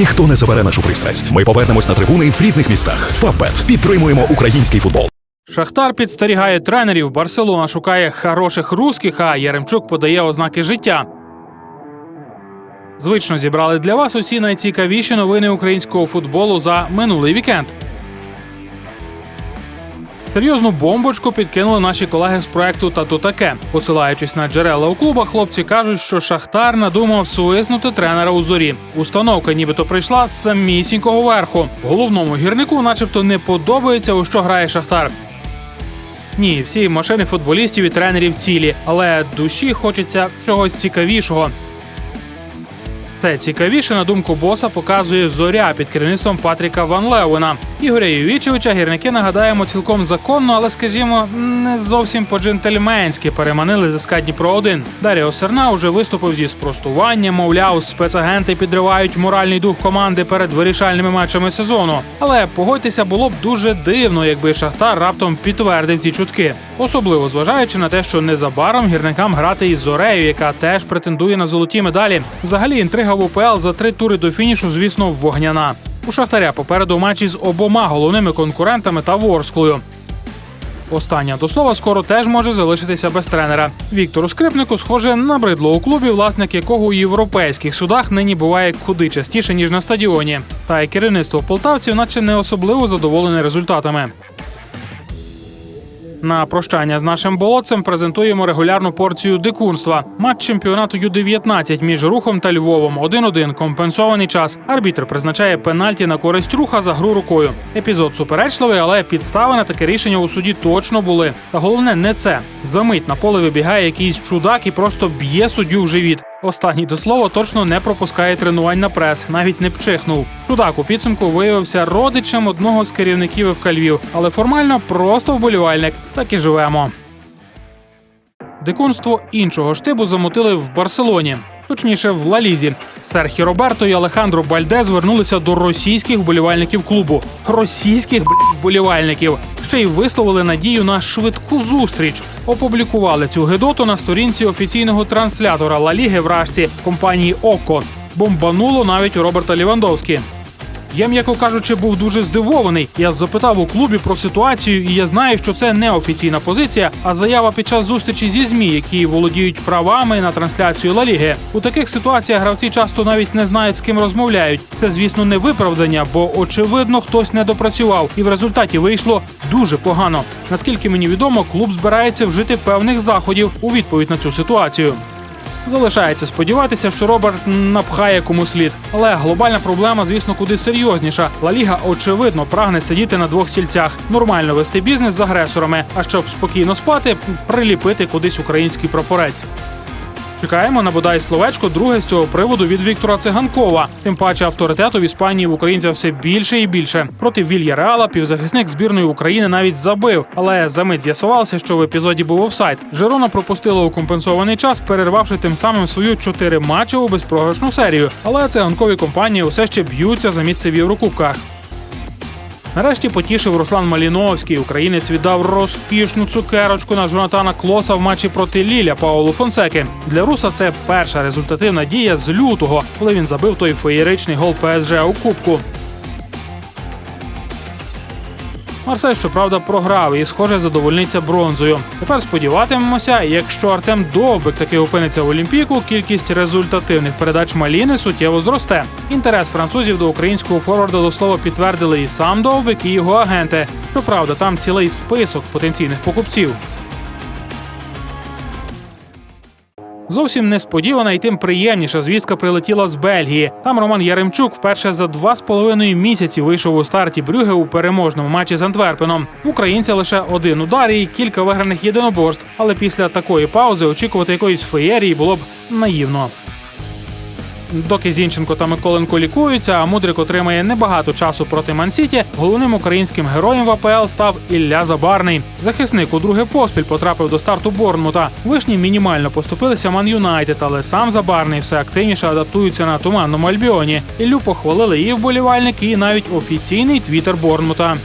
Ніхто не забере нашу пристрасть. Ми повернемось на трибуни в рідних містах. Фавбет підтримуємо український футбол. Шахтар підстерігає тренерів. Барселона шукає хороших русських, а Яремчук подає ознаки життя. Звично зібрали для вас усі найцікавіші новини українського футболу за минулий вікенд. Серйозну бомбочку підкинули наші колеги з проекту Тату таке. Посилаючись на джерела у клубах, хлопці кажуть, що Шахтар надумав свиснути тренера у зорі. Установка нібито прийшла з самісінького верху. Головному гірнику, начебто, не подобається, у що грає Шахтар. Ні, всі машини футболістів і тренерів цілі, але душі хочеться чогось цікавішого. Це цікавіше, на думку боса, показує зоря під керівництвом Патріка Ван Леуена. Ігоря Ювічевича гірники нагадаємо цілком законно, але скажімо, не зовсім по-джентльменськи переманили з СК Дніпро 1 Даріо Серна уже виступив зі спростуванням, мовляв, спецагенти підривають моральний дух команди перед вирішальними матчами сезону. Але погодьтеся, було б дуже дивно, якби Шахтар раптом підтвердив ці чутки. Особливо зважаючи на те, що незабаром гірникам грати із Зорею, яка теж претендує на золоті медалі. Взагалі інтрига в УПЛ за три тури до фінішу, звісно, вогняна. У Шахтаря попереду матчі з обома головними конкурентами та Ворсклою. Остання до слова скоро теж може залишитися без тренера. Віктору Скрипнику, схоже, набридло у клубі, власник якого у європейських судах нині буває куди частіше ніж на стадіоні. Та й керівництво полтавців, наче не особливо задоволене результатами. На прощання з нашим болотцем презентуємо регулярну порцію дикунства. Матч чемпіонату Ю-19 між рухом та Львовом. 1-1. компенсований час. Арбітр призначає пенальті на користь руха за гру рукою. Епізод суперечливий, але підстави на таке рішення у суді точно були. Та головне не це. Замить на поле вибігає якийсь чудак і просто б'є суддю в живіт. Останній до слова точно не пропускає тренувань на прес, навіть не пчихнув. Чудак у підсумку виявився родичем одного з керівників ФК Львів, але формально просто вболівальник. Так і живемо. Дикунство іншого штибу замутили в Барселоні. Точніше, в Лалізі. Серхі Роберто і Алехандро Бальде звернулися до російських вболівальників клубу. Російських вболівальників ще й висловили надію на швидку зустріч. Опублікували цю гедоту на сторінці офіційного транслятора Ла Ліги в Рашці компанії Око. Бомбануло навіть у Роберта Лівандовські. Я, м'яко кажучи, був дуже здивований. Я запитав у клубі про ситуацію, і я знаю, що це не офіційна позиція, а заява під час зустрічі зі змі, які володіють правами на трансляцію Ла Ліги. У таких ситуаціях гравці часто навіть не знають, з ким розмовляють. Це, звісно, не виправдання, бо очевидно хтось не допрацював, і в результаті вийшло дуже погано. Наскільки мені відомо, клуб збирається вжити певних заходів у відповідь на цю ситуацію. Залишається сподіватися, що Роберт напхає кому слід. Але глобальна проблема, звісно, куди серйозніша. Ла Ліга, очевидно, прагне сидіти на двох стільцях, нормально вести бізнес з агресорами, а щоб спокійно спати, приліпити кудись український прапорець. Чекаємо на бодай словечко друге з цього приводу від Віктора Циганкова. Тим паче авторитету в Іспанії в українця все більше і більше. Проти Вільяреала півзахисник збірної України навіть забив, але за мить з'ясувалося, що в епізоді був офсайд. Жирона пропустила у компенсований час, перервавши тим самим свою чотири матчеву безпрограшну серію. Але циганкові компанії усе ще б'ються за місце в Єврокубках. Нарешті потішив Руслан Маліновський. Українець віддав розкішну цукерочку на Жонатана Клоса в матчі проти Ліля Паулу Фонсеки. Для руса це перша результативна дія з лютого, коли він забив той феєричний гол ПСЖ у кубку. Марсель, щоправда, програв і, схоже, задовольниться бронзою. Тепер сподіватимемося, якщо Артем Довбик таки опиниться в Олімпійку, кількість результативних передач Маліни суттєво зросте. Інтерес французів до українського форварда до слова підтвердили і сам Довбик, і його агенти. Щоправда, там цілий список потенційних покупців. Зовсім несподівана і тим приємніша звістка прилетіла з Бельгії. Там Роман Яремчук вперше за два з половиною місяці вийшов у старті Брюге у переможному матчі з Антверпеном. Українця лише один удар і кілька виграних єдиноборств. Але після такої паузи очікувати якоїсь феєрії було б наївно. Доки Зінченко та Миколенко лікуються, а Мудрик отримає небагато часу проти Мансіті. Головним українським героєм в АПЛ став Ілля Забарний. Захисник у друге поспіль потрапив до старту Борнмута. Вишні мінімально поступилися Ман Юнайтед, але сам Забарний все активніше адаптується на туманному Альбіоні. Іллю похвалили і вболівальники, і навіть офіційний твіттер Борнмута.